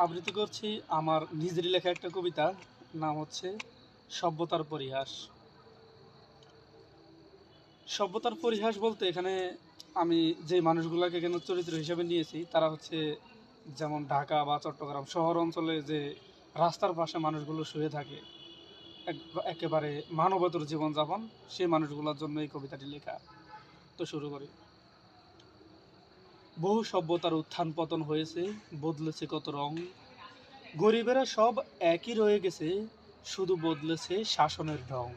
আবৃত্তি করছি আমার নিজেরই লেখা একটা কবিতা, নাম হচ্ছে সভ্যতার পরিহাস। সভ্যতার পরিহাস বলতে এখানে আমি যে মানুষগুলোকে এখানে চরিত্র হিসেবে নিয়েছি, তারা হচ্ছে যেমন ঢাকা বা চট্টগ্রাম শহর অঞ্চলে যে রাস্তার পাশে মানুষগুলো শুয়ে থাকে, এক- একেবারে মানবতর জীবনযাপন, সেই মানুষগুলোর জন্য এই কবিতাটি লেখা। তো শুরু করি। বহু সভ্যতার উত্থান পতন হয়েছে, বদলেছে কত রং। গরিবেরা সব একই রয়ে গেছে, শুধু বদলেছে শাসনের ঢং।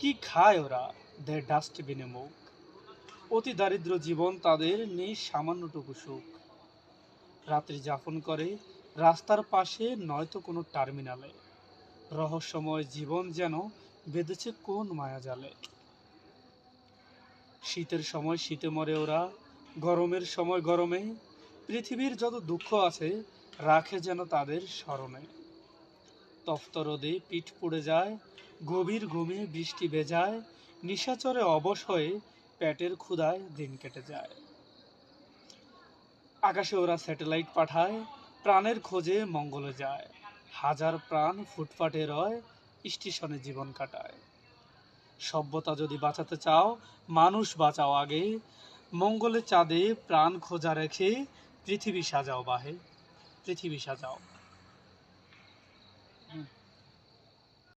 কি খায় ওরা? দেয় ডাস্টবিনে মুখ অতি দারিদ্র জীবন তাদের, নেই সামান্যটুকু সুখ। রাত্রি যাপন করে, রাস্তার পাশে নয়তো কোনো টার্মিনালে। রহস্যময় জীবন যেন বেঁধেছে কোন মায়াজালে। শীতের সময় শীতে মরে ওরা গরমের সময় গরমে পৃথিবীর যত দুঃখ আছে, রাখে যেন তাদের স্মরণে। তপ্ত রোদে পিঠ পুড়ে যায়, গভীর ঘুমে বৃষ্টি বেজায়, নিশাচরে অবশ হয়ে পেটের ক্ষুধায় দিন কেটে যায়। আকাশে ওরা স্যাটেলাইট পাঠায়, প্রাণের খোঁজে মঙ্গলে যায়। হাজার প্রাণ ফুটপাটে রয়, স্টেশনে জীবন কাটায়। সভ্যতা যদি বাঁচাতে চাও, মানুষ বাঁচাও আগে মঙ্গলে চাঁদে প্রাণ খোঁজা রেখে পৃথিবী সাজাও বাহে পৃথিবী সাজাও।